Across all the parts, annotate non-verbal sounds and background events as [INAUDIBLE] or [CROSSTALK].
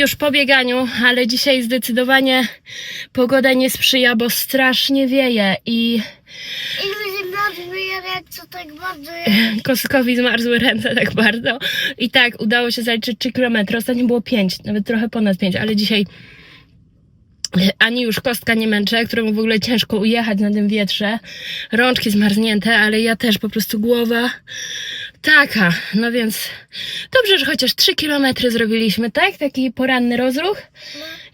już po bieganiu, ale dzisiaj zdecydowanie pogoda nie sprzyja, bo strasznie wieje i I ręce tak bardzo. [LAUGHS] Kostkowi zmarzły ręce tak bardzo. I tak, udało się zaliczyć 3 km. Ostatnio było 5, nawet trochę ponad 5, ale dzisiaj ani już kostka nie męczę, któremu w ogóle ciężko ujechać na tym wietrze. Rączki zmarznięte, ale ja też po prostu głowa taka. No więc dobrze, że chociaż 3 km zrobiliśmy, tak? Taki poranny rozruch.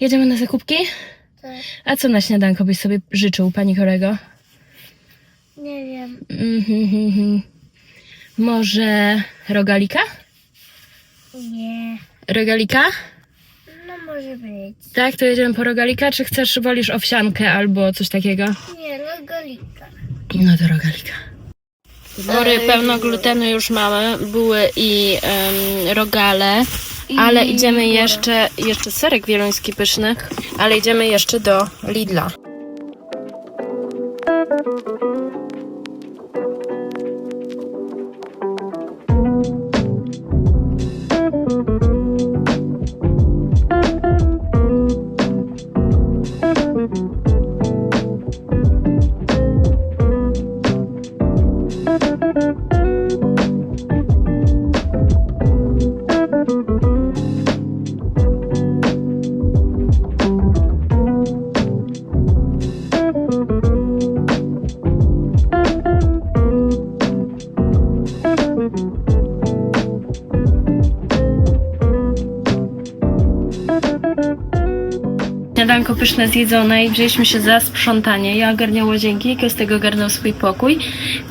Jedziemy na zakupki? Tak. A co na śniadanko byś sobie życzył, pani kolego? Nie wiem. Mhm. Może rogalika? Nie. Rogalika? No może być. Tak, to jedziemy po rogalika, czy chcesz, wolisz owsiankę albo coś takiego? Nie, logolika. No to rogalika. Bory pełno glutenu już mamy, buły i em, rogale, ale idziemy jeszcze, jeszcze serek wieluński pyszny, ale idziemy jeszcze do Lidla. Śniadanko pyszne zjedzone i wzięliśmy się za sprzątanie. Ja ogarniał łazienki, Kostek ogarnął swój pokój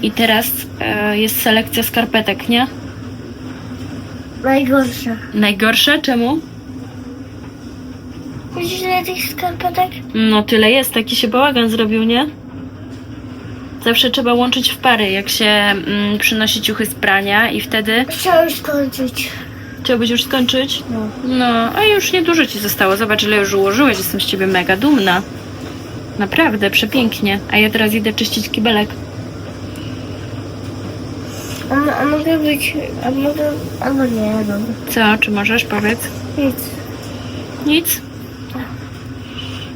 i teraz e, jest selekcja skarpetek, nie? Najgorsza. Najgorsze? Czemu? Widzisz ile tych skarpetek? No tyle jest, taki się bałagan zrobił, nie? Zawsze trzeba łączyć w pary, jak się mm, przynosi ciuchy z prania i wtedy Chciałem skończyć. Chciałbyś już skończyć? No. No, a już niedużo ci zostało. Zobacz, ile już ułożyłeś. Jestem z ciebie mega dumna. Naprawdę, przepięknie. A ja teraz idę czyścić kibelek. A, mo- a mogę być... A mogę... Albo nie, dobra. Co? Czy możesz? Powiedz. Nic. Nic?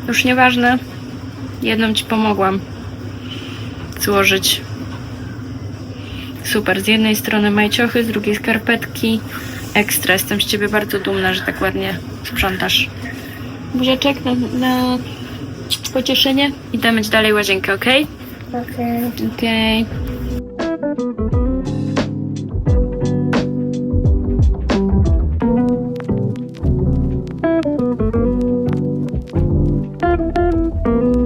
Już nieważne. Jedną ci pomogłam złożyć. Super. Z jednej strony majciochy, z drugiej skarpetki. Ekstra. Jestem z ciebie bardzo dumna, że tak ładnie sprzątasz. Buziaczek na, na pocieszenie. Idę myć dalej łazienkę, ok? Okej. Okej. Miejsce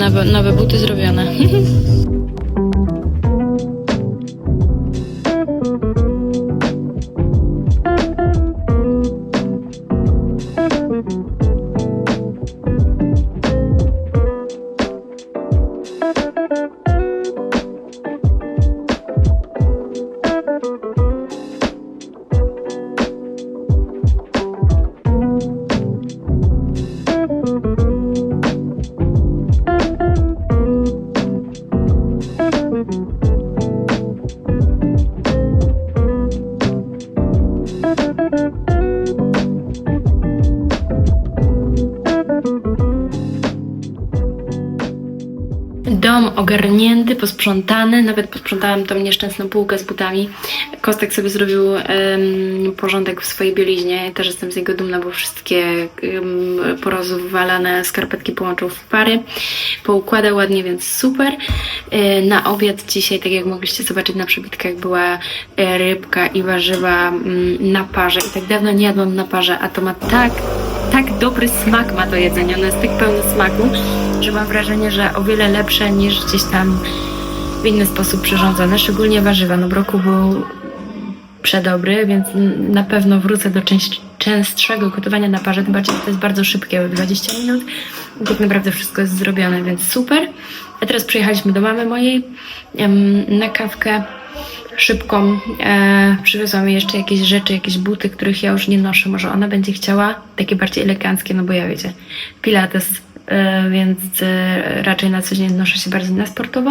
na nowe buty zrobione. [LAUGHS] ogarnięty, posprzątany, nawet posprzątałam tą nieszczęsną półkę z butami. Kostek sobie zrobił em, porządek w swojej bieliźnie. Też jestem z niego dumna, bo wszystkie um, porozwalane skarpetki połączył w pary. Poukładał ładnie, więc super. E, na obiad dzisiaj, tak jak mogliście zobaczyć na przebitkach, była e, rybka i warzywa mm, na parze. I tak dawno nie jadłam na parze, a to ma tak tak dobry smak ma to jedzenie, ono jest tak pełne smaku, że mam wrażenie, że o wiele lepsze niż gdzieś tam w inny sposób przyrządzone, szczególnie warzywa. No broku był przedobry, więc na pewno wrócę do częstszego gotowania na parze, tym bardziej to jest bardzo szybkie, 20 minut. Tak naprawdę wszystko jest zrobione, więc super. A teraz przyjechaliśmy do mamy mojej na kawkę szybką. E, przywiozłam jej jeszcze jakieś rzeczy, jakieś buty, których ja już nie noszę. Może ona będzie chciała takie bardziej eleganckie, no bo ja wiecie, pilates e, więc e, raczej na co dzień noszę się bardziej na sportowo.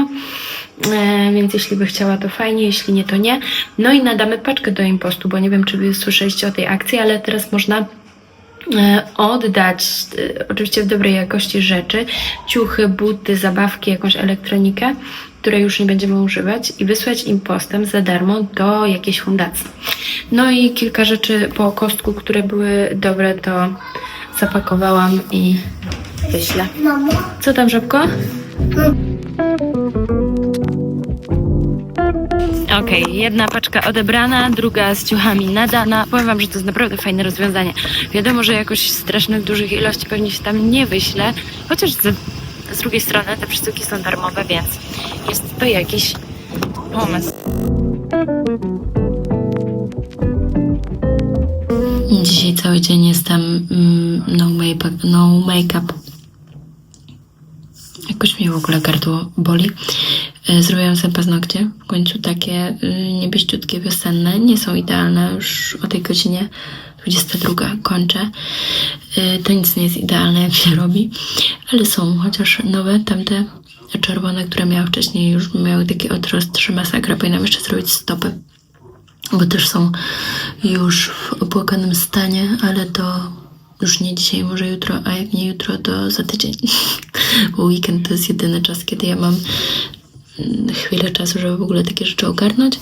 E, Więc jeśli by chciała, to fajnie, jeśli nie, to nie. No i nadamy paczkę do impostu, bo nie wiem, czy wy słyszeliście o tej akcji, ale teraz można e, oddać e, oczywiście w dobrej jakości rzeczy, ciuchy, buty, zabawki, jakąś elektronikę, której już nie będziemy używać i wysłać im postem za darmo do jakiejś fundacji. No i kilka rzeczy po kostku, które były dobre, to zapakowałam i wyślę. Co tam, żabko? Okej, jedna paczka odebrana, druga z ciuchami nadana. Powiem wam, że to jest naprawdę fajne rozwiązanie. Wiadomo, że jakoś strasznych dużych ilości pewnie się tam nie wyśle, chociaż z drugiej strony te przesyłki są darmowe, więc jest to jakiś pomysł. Dzisiaj cały dzień jestem mm, no make-up, no make-up Jakoś mnie w ogóle gardło boli. E, Zrobiłam sobie paznokcie. W końcu takie y, niebieściutkie, wiosenne. Nie są idealne. Już o tej godzinie 22 kończę. E, To nic nie jest idealne, jak się robi. Ale są chociaż nowe. Tamte czerwone, które miałam wcześniej, już miały taki odrost, że masakra. Powinnam jeszcze zrobić stopy. Bo też są już w opłakanym stanie, ale to już nie dzisiaj, może jutro, a jak nie jutro, to za tydzień. [LAUGHS] Bo weekend to jest jedyny czas, kiedy ja mam mm, chwilę czasu, żeby w ogóle takie rzeczy ogarnąć.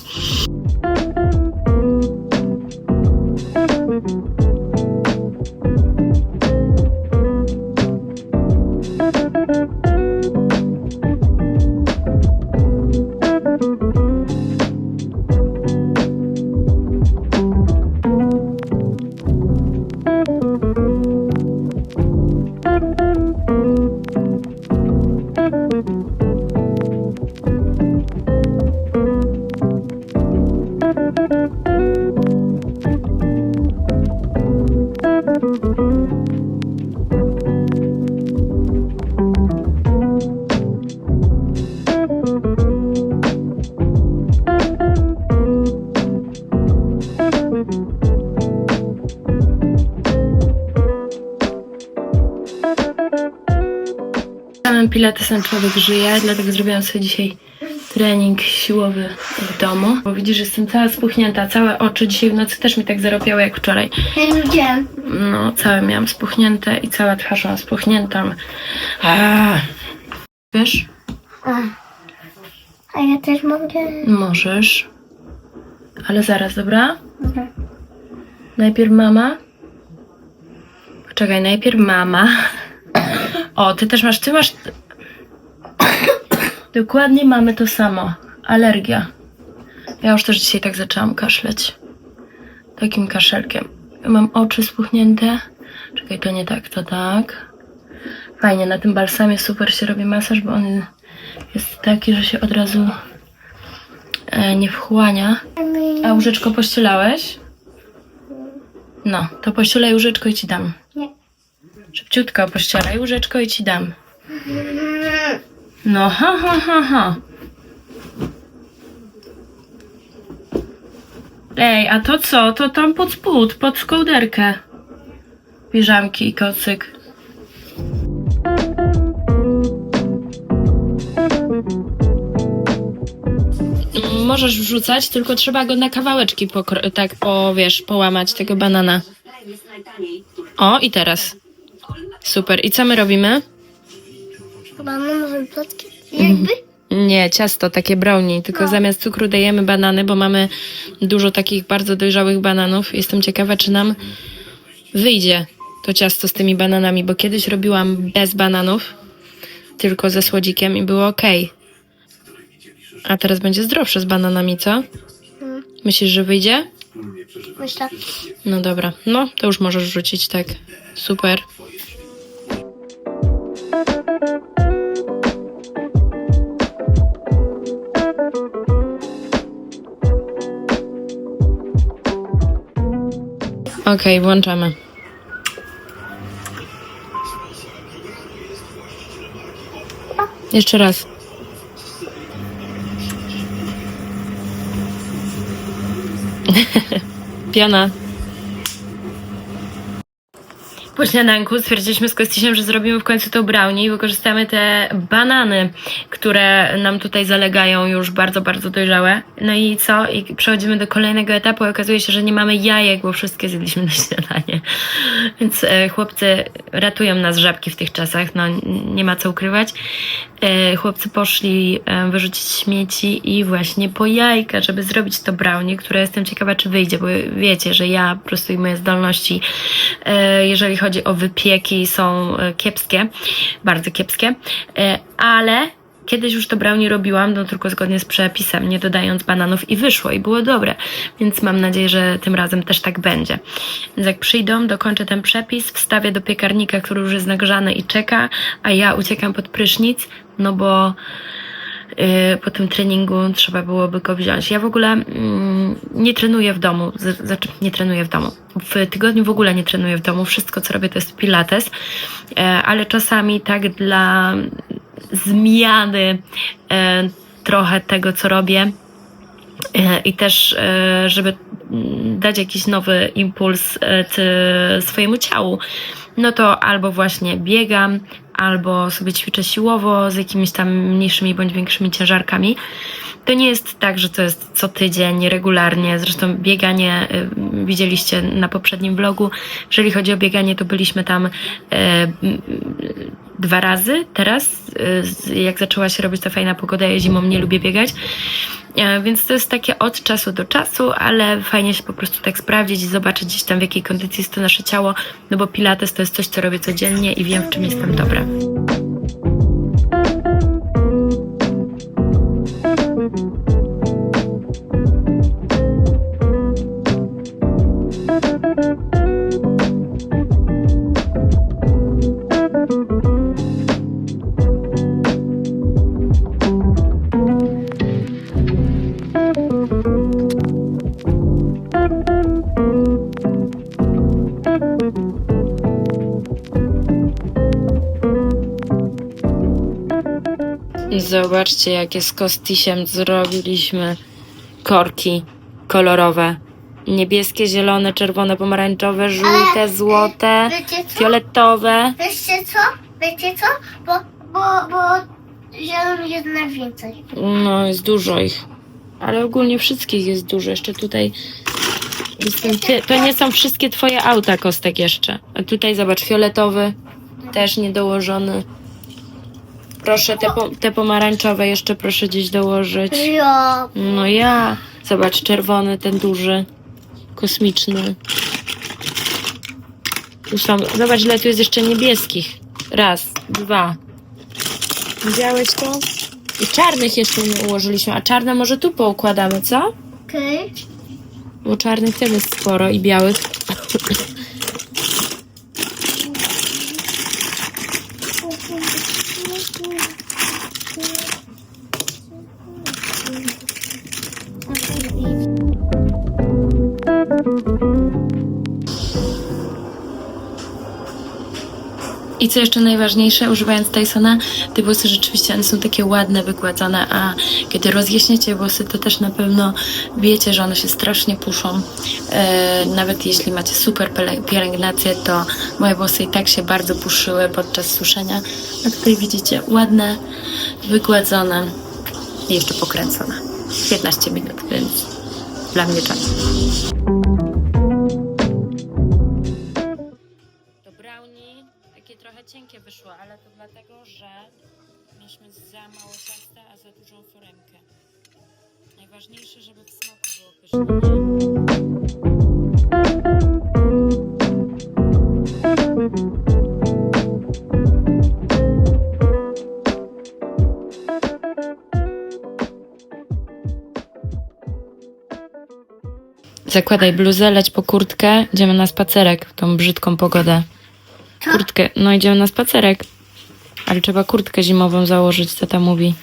Pilatesem człowiek żyje, dlatego zrobiłam sobie dzisiaj trening siłowy w domu. Bo widzisz, że jestem cała spuchnięta, całe oczy dzisiaj w nocy też mi tak zarobiały jak wczoraj. Widziałem. No, całe miałam spuchnięte i cała twarz mam spuchniętą. A. Wiesz? A. A ja też mogę. Możesz. Ale zaraz, dobra? Dobra. Najpierw mama. Poczekaj, najpierw mama. O, ty też masz, ty masz... Dokładnie mamy to samo. Alergia. Ja już też dzisiaj tak zaczęłam kaszleć. Takim kaszelkiem. Mam oczy spuchnięte. Czekaj, to nie tak, to tak. Fajnie, na tym balsamie super się robi masaż, bo on jest taki, że się od razu e, nie wchłania. A łóżeczko pościelałeś? No, to pościelaj łóżeczko i ci dam. Nie. Szybciutko pościelaj łóżeczko i ci dam. No, ha, ha, ha, ha. Ej, a to co? To tam pod spód, pod kołderkę. Piżamki i kocyk. Możesz wrzucać, tylko trzeba go na kawałeczki tak po, wiesz, połamać tego banana. O, i teraz. Super. I co my robimy? Bananowe plotki. Jakby? Nie, ciasto, takie brownie, tylko zamiast cukru dajemy banany, bo mamy dużo takich bardzo dojrzałych bananów. Jestem ciekawa, czy nam wyjdzie to ciasto z tymi bananami, bo kiedyś robiłam bez bananów, tylko ze słodzikiem i było ok. A teraz będzie zdrowsze z bananami, co? Myślisz, że wyjdzie? Myślę. No dobra, no to już możesz rzucić, tak. Super. Okej, włączamy. Jeszcze raz. [LAUGHS] Piana. Po śniadanku stwierdziliśmy z Kostisiem, że zrobimy w końcu to brownie i wykorzystamy te banany, które nam tutaj zalegają już bardzo, bardzo dojrzałe. No i co? I przechodzimy do kolejnego etapu i okazuje się, że nie mamy jajek, bo wszystkie zjedliśmy na śniadanie. Więc e, chłopcy ratują nas żabki w tych czasach, no nie ma co ukrywać. E, chłopcy poszli e, wyrzucić śmieci i właśnie po jajka, żeby zrobić to brownie, które jestem ciekawa, czy wyjdzie, bo wiecie, że ja po prostu i moje zdolności, e, jeżeli chodzi o wypieki, są kiepskie, bardzo kiepskie, ale Kiedyś już to brownie robiłam, no tylko zgodnie z przepisem, nie dodając bananów i wyszło i było dobre, więc mam nadzieję, że tym razem też tak będzie. Więc jak przyjdą, dokończę ten przepis, wstawię do piekarnika, który już jest nagrzany i czeka, a ja uciekam pod prysznic, no bo yy, po tym treningu trzeba byłoby go wziąć. Ja w ogóle mm, nie trenuję w domu, znaczy nie trenuję w domu. W tygodniu w ogóle nie trenuję w domu, wszystko co robię to jest pilates, e, ale czasami tak dla zmiany e, trochę tego, co robię e, i też, e, żeby mm, dać jakiś nowy impuls swojemu ciału, no to albo właśnie biegam, albo sobie ćwiczę siłowo z jakimiś tam mniejszymi bądź większymi ciężarkami. To nie jest tak, że to jest co tydzień, regularnie. Zresztą bieganie y, widzieliście na poprzednim vlogu. Jeżeli chodzi o bieganie, to byliśmy tam dwa razy teraz, y, jak zaczęła się robić ta fajna pogoda, ja zimą nie lubię biegać. E, Więc to jest takie od czasu do czasu, ale fajnie się po prostu tak sprawdzić i zobaczyć gdzieś tam w jakiej kondycji jest to nasze ciało, no bo pilates to jest coś, co robię codziennie i wiem, w czym jestem dobra. Zobaczcie, jakie z Kostisiem zrobiliśmy korki kolorowe. Niebieskie, zielone, czerwone, pomarańczowe, żółte, złote, Wiecie co? fioletowe. Wiecie co? Wiecie co? Bo, bo, bo zielony jest najwięcej. No, jest dużo ich. Ale ogólnie wszystkich jest dużo. Jeszcze tutaj. Jestem ty... To nie są wszystkie twoje auta, Kostek, jeszcze. A tutaj zobacz, fioletowy, też niedołożony. Proszę, te, po... te pomarańczowe jeszcze proszę gdzieś dołożyć. Ja. No ja. Zobacz, czerwony, ten duży. Kosmiczny. Są, zobacz, ile tu jest jeszcze niebieskich. Raz, dwa. Widziałeś to? I czarnych jeszcze nie ułożyliśmy, a czarne może tu poukładamy, co? Okej. Bo czarnych też jest sporo i białych. Co jeszcze najważniejsze, używając Tysona, te włosy rzeczywiście one są takie ładne, wygładzone, a kiedy rozjaśniacie włosy, to też na pewno wiecie, że one się strasznie puszą. E, nawet jeśli macie super pielęgnację, to moje włosy i tak się bardzo puszyły podczas suszenia. A tutaj widzicie, ładne, wygładzone i jeszcze pokręcone. 15 minut, więc dla mnie czas. Wyszło, ale to dlatego, że mieliśmy za mało ciasta, a za dużą foremkę. Najważniejsze, żeby w smaku było pyszne. Zakładaj bluzę, leć po kurtkę, idziemy na spacerek w tą brzydką pogodę. Co? Kurtkę, no idziemy na spacerek. Ale trzeba kurtkę zimową założyć, co tam mówi.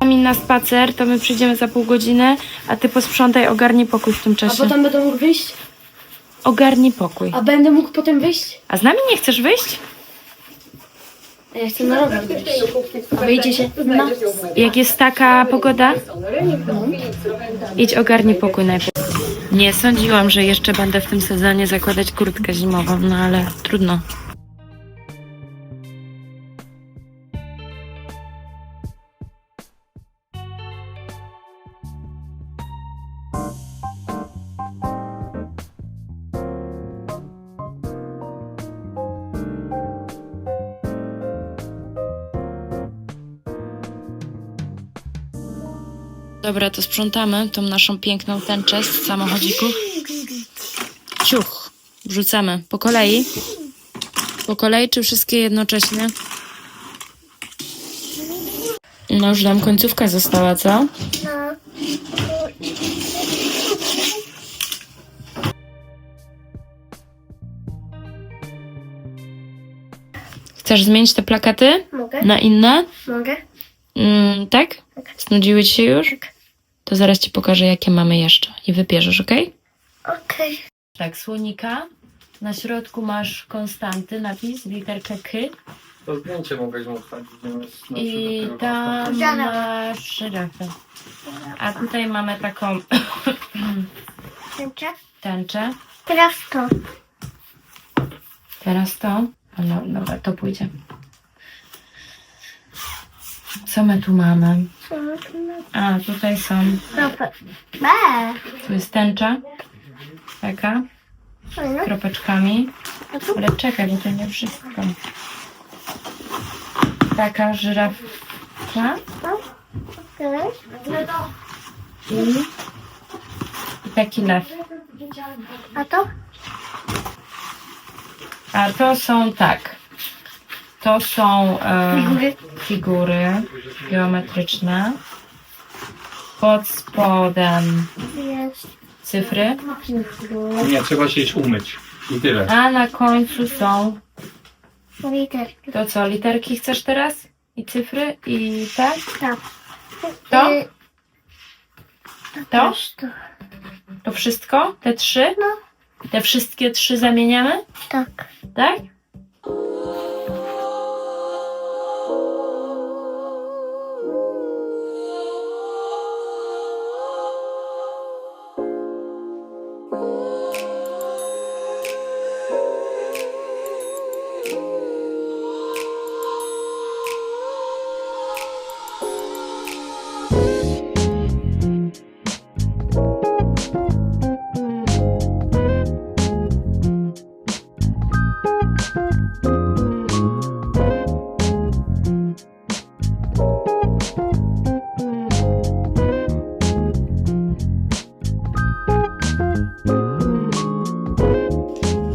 Termin na spacer, to my przyjdziemy za pół godziny, a ty posprzątaj, ogarnij pokój w tym A czasie. potem będą mógł wyjść? Ogarnij pokój. A będę mógł potem wyjść? A z nami nie chcesz wyjść? A ja chcę na rower wyjść. A wyjdziecie? No. Jak jest taka pogoda? Idź ogarnij pokój najpierw. Nie sądziłam, że jeszcze będę w tym sezonie zakładać kurtkę zimową, no ale trudno. Dobra, to sprzątamy tą naszą piękną tęczę z samochodzików. Ciuch. Wrzucamy. Po kolei? Po kolei, czy wszystkie jednocześnie? No już nam końcówka została, co? Chcesz zmienić te plakaty Mogę? na inne? Mogę? Mm, tak? Znudziły ci się już? To zaraz ci pokażę, jakie mamy jeszcze. I wybierzesz, ok? Okej. Tak, słonika. Na środku masz konstanty, napis, literkę K. To zdjęcie mogłeś mu wsadzić. zamiast na I przykład tego tam Żyrafę. masz żyrafę. A tutaj mamy taką [COUGHS] Tęczę? tęczę. Teraz to. Teraz to. No, dobra, to pójdzie. Co my tu mamy? A, tutaj są. B. Tu jest tęcza. Taka, Fajne. kropeczkami. Ale czekaj, bo to nie wszystko. Taka żyrafka i taki lew. A to? A to są tak. To są e, Figury. geometryczne. Pod spodem cyfry. Nie, trzeba się iść umyć. I tyle. A na końcu są. Literki. To co, literki chcesz teraz? I cyfry? I te? Tak. To? Y, To? też to. To wszystko? Te trzy? No. Te wszystkie trzy zamieniamy? Tak. Tak?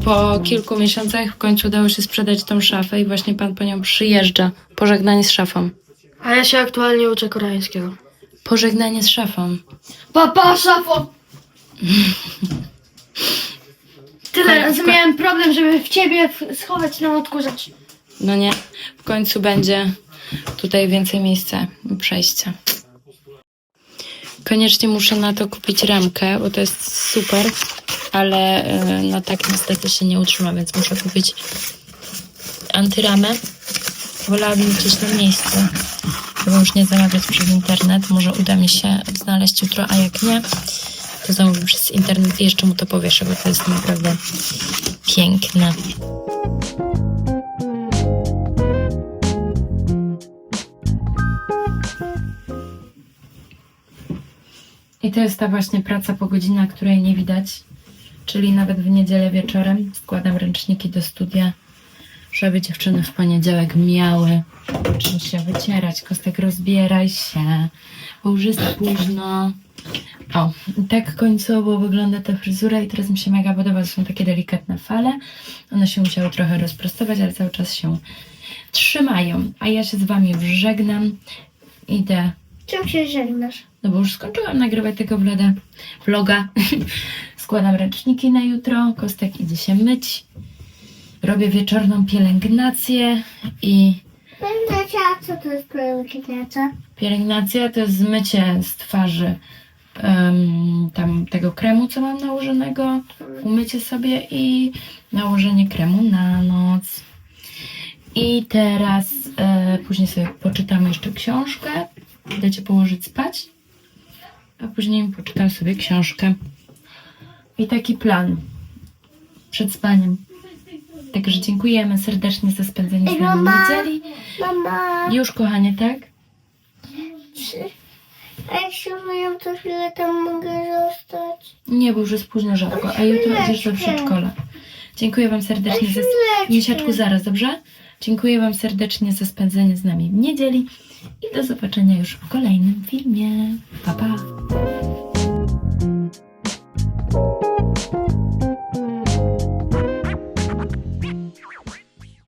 Po kilku miesiącach w końcu udało się sprzedać tą szafę i właśnie pan po nią przyjeżdża. Pożegnanie z szafą. A ja się aktualnie uczę koreańskiego. Pożegnanie z szafą. Papa, szafo! Tyle Ko- razy ko- miałem problem, żeby w ciebie w- schować na odkurzacz. No nie, w końcu będzie tutaj więcej miejsca i przejścia. Koniecznie muszę na to kupić ramkę, bo to jest super, ale y, no tak niestety się nie utrzyma, więc muszę kupić antyramę. Wolałabym gdzieś na miejscu, żeby już nie zamawiać przez internet. Może uda mi się znaleźć jutro, a jak nie, to zamówię przez internet i jeszcze mu to powieszę, bo to jest naprawdę piękne. I to jest ta właśnie praca po godzinach, której nie widać. Czyli nawet w niedzielę wieczorem składam ręczniki do studia, żeby dziewczyny w poniedziałek miały czym się wycierać. Kostek, rozbieraj się, bo już jest późno. O, i tak końcowo wygląda ta fryzura i teraz mi się mega podoba, to są takie delikatne fale. One się musiały trochę rozprostować, ale cały czas się trzymają. A ja się z Wami żegnam. Idę Czym się żegnasz? no bo już skończyłam nagrywać tego vloga. vloga. [LAUGHS] Składam ręczniki na jutro. Kostek idzie się myć. Robię wieczorną pielęgnację i Pielęgnacja, co to jest pielęgnacja? pielęgnacja to jest zmycie z twarzy em, tam tego kremu, co mam nałożonego, umycie sobie i nałożenie kremu na noc. I teraz e, później sobie poczytamy jeszcze książkę. Cię położyć spać, a później poczytam sobie książkę. I taki plan przed spaniem. Także dziękujemy serdecznie za spędzenie z nami niedzieli. Mama, Już kochanie, tak? czy... A jak się umyję, to chwilę tam mogę zostać? Nie, bo już jest późno żabko, a jutro idziesz do przedszkola. Dziękuję Wam serdecznie za... Chwileczkę. Misiaczku, zaraz, dobrze? Dziękuję Wam serdecznie za spędzenie z nami w niedzieli i do zobaczenia już w kolejnym filmie. Pa, pa!